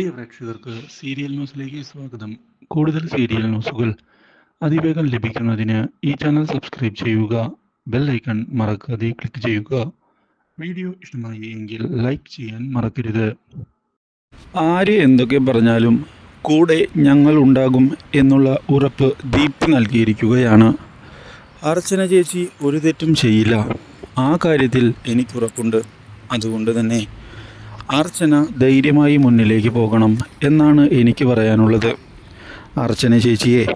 പ്രിയ പ്രേക്ഷകർക്ക് സീരിയൽ ന്യൂസിലേക്ക് സ്വാഗതം. കൂടുതൽ സീരിയൽ ന്യൂസുകൾ അതിവേഗം ലഭിക്കുന്നതിന് ഈ ചാനൽ സബ്സ്ക്രൈബ് ചെയ്യുക ബെൽ ഐക്കൺ മറക്കാതെ ക്ലിക്ക് ചെയ്യുക. വീഡിയോ ഇഷ്ടമായി എങ്കിൽ ലൈക്ക് ചെയ്യാൻ മറക്കരുത്. ആര് എന്തൊക്കെ പറഞ്ഞാലും കൂടെ ഞങ്ങൾ ഉണ്ടാകും എന്നുള്ള ഉറപ്പ് ദീപ്തി നൽകിയിരിക്കുകയാണ്. അർച്ചന ചേച്ചി ഒരു തെറ്റും ചെയ്യില്ല. ആ കാര്യത്തിൽ എനിക്കുറപ്പുണ്ട്. അതുകൊണ്ട് തന്നെ അർച്ചന ധൈര്യമായി മുന്നിലേക്ക് പോകണം എന്നാണ് എനിക്ക് പറയാനുള്ളത്. അർച്ചന ചേച്ചിയെ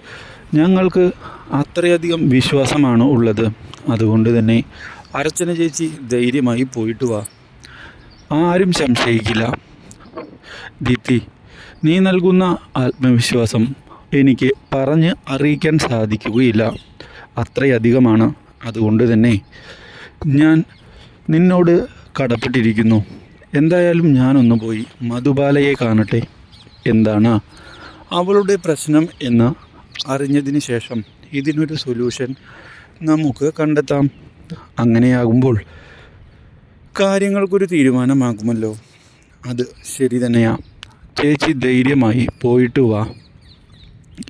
ഞങ്ങൾക്ക് അത്രയധികം വിശ്വാസമാണ് ഉള്ളത്. അതുകൊണ്ട് തന്നെ അർച്ചന ചേച്ചി ധൈര്യമായി പോയിട്ട് വാ. ആരും സംശയിക്കില്ല. ദീപ്തി നീ നൽകുന്ന ആത്മവിശ്വാസം എനിക്ക് പറഞ്ഞ് അറിയിക്കാൻ സാധിക്കുകയില്ല. അത്രയധികമാണ്. അതുകൊണ്ട് തന്നെ ഞാൻ നിന്നോട് കടപ്പെട്ടിരിക്കുന്നു. എന്തായാലും ഞാനൊന്ന് പോയി മധുബാലയെ കാണട്ടെ. എന്താണ് അവളുടെ പ്രശ്നം എന്ന് അറിഞ്ഞതിന് ശേഷം ഇതിനൊരു സൊല്യൂഷൻ നമുക്ക് കണ്ടെത്താം. അങ്ങനെയാകുമ്പോൾ കാര്യങ്ങൾക്കൊരു തീരുമാനമാകുമല്ലോ. അത് ശരി തന്നെയാ. ചേച്ചി ധൈര്യമായി പോയിട്ട് വാ.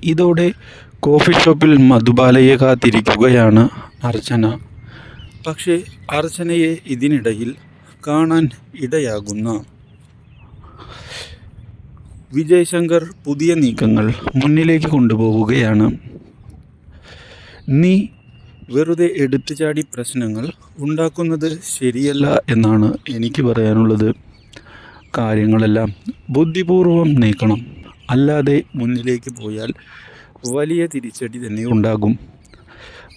ഇതോടെ കോഫി ഷോപ്പിൽ മധുബാലയെ കാത്തിരിക്കുകയാണ് അർച്ചന. പക്ഷേ അർച്ചനയെ ഇതിനിടയിൽ കാണാൻ ഇടയാകുന്ന. വിജയ് ശങ്കർ പുതിയ നീക്കങ്ങൾ മുന്നിലേക്ക് കൊണ്ടുപോവുകയാണ്. നീ വെറുതെ എടുത്തുചാടി പ്രശ്നങ്ങൾ ഉണ്ടാക്കുന്നത് ശരിയല്ല എന്നാണ് എനിക്ക് പറയാനുള്ളത്. കാര്യങ്ങളെല്ലാം ബുദ്ധിപൂർവം നീക്കണം. അല്ലാതെ മുന്നിലേക്ക് പോയാൽ വലിയ തിരിച്ചടി തന്നെ ഉണ്ടാകും.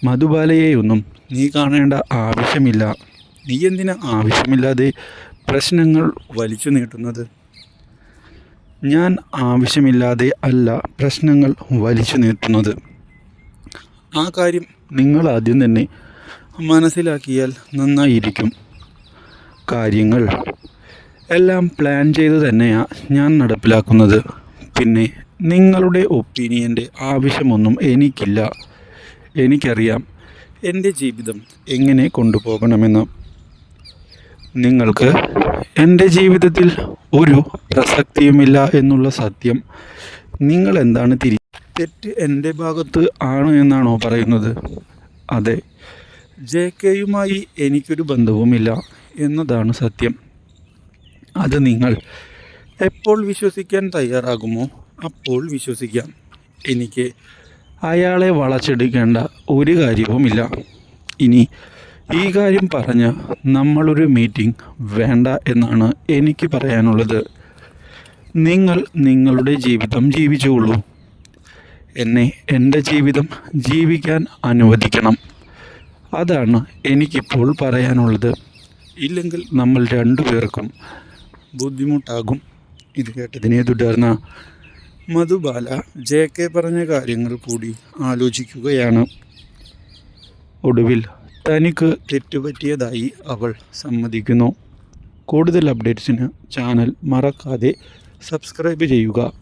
മധുബാലയെയൊന്നും നീ കാണേണ്ട ആവശ്യമില്ല. നീ എന്തിനാ ആവശ്യമില്ലാതെ പ്രശ്നങ്ങൾ വലിച്ചു നീട്ടുന്നത്? ഞാൻ ആവശ്യമില്ലാതെ അല്ല പ്രശ്നങ്ങൾ വലിച്ചു നീട്ടുന്നത്. ആ കാര്യം നിങ്ങൾ ആദ്യം തന്നെ മനസ്സിലാക്കിയാൽ നന്നായിരിക്കും. കാര്യങ്ങൾ എല്ലാം പ്ലാൻ ചെയ്ത് തന്നെയാണ് ഞാൻ നടപ്പിലാക്കുന്നത്. പിന്നെ നിങ്ങളുടെ ഒപ്പീനിയന്റെ ആവശ്യമൊന്നും എനിക്കില്ല. എനിക്കറിയാം എന്റെ ജീവിതം എങ്ങനെ കൊണ്ടുപോകണമെന്ന്. നിങ്ങൾക്ക് എന്റെ ജീവിതത്തിൽ ഒരു പ്രസക്തിയുമില്ല എന്നുള്ള സത്യം നിങ്ങൾ എന്താണ് തിരി തെറ്റ് എന്റെ ഭാഗത്ത് ആണ് എന്നാണോ പറയുന്നത്? അതെ. ജെ കെയുമായി എനിക്കൊരു ബന്ധവുമില്ല എന്നതാണ് സത്യം. അത് നിങ്ങൾ എപ്പോൾ വിശ്വസിക്കാൻ തയ്യാറാകുമോ അപ്പോൾ വിശ്വസിക്കാം. എനിക്ക് അയാളെ വളച്ചെടുക്കേണ്ട ഒരു കാര്യവുമില്ല. ഇനി ഈ കാര്യം പറഞ്ഞ് നമ്മളൊരു മീറ്റിംഗ് വേണ്ട എന്നാണ് എനിക്ക് പറയാനുള്ളത്. നിങ്ങൾ നിങ്ങളുടെ ജീവിതം ജീവിച്ചുകൊള്ളൂ എന്നെ എന്റെ ജീവിതം ജീവിക്കാൻ അനുവദിക്കണം. അതാണ് എനിക്കിപ്പോൾ പറയാനുള്ളത്. ഇല്ലെങ്കിൽ നമ്മൾ രണ്ടു പേർക്കും ബുദ്ധിമുട്ടാകും. ഇത് കേട്ടതിനെ തുടർന്ന് മധുബാല ജെ കെ പറഞ്ഞ കാര്യങ്ങൾ കൂടി ആലോചിക്കുകയാണ്. ഒടുവിൽ തനിക്ക് തെറ്റുപറ്റിയതായി അവൾ സമ്മതിക്കുന്നു. കൂടുതൽ അപ്ഡേറ്റ്സിന് ചാനൽ മറക്കാതെ സബ്സ്ക്രൈബ് ചെയ്യുക.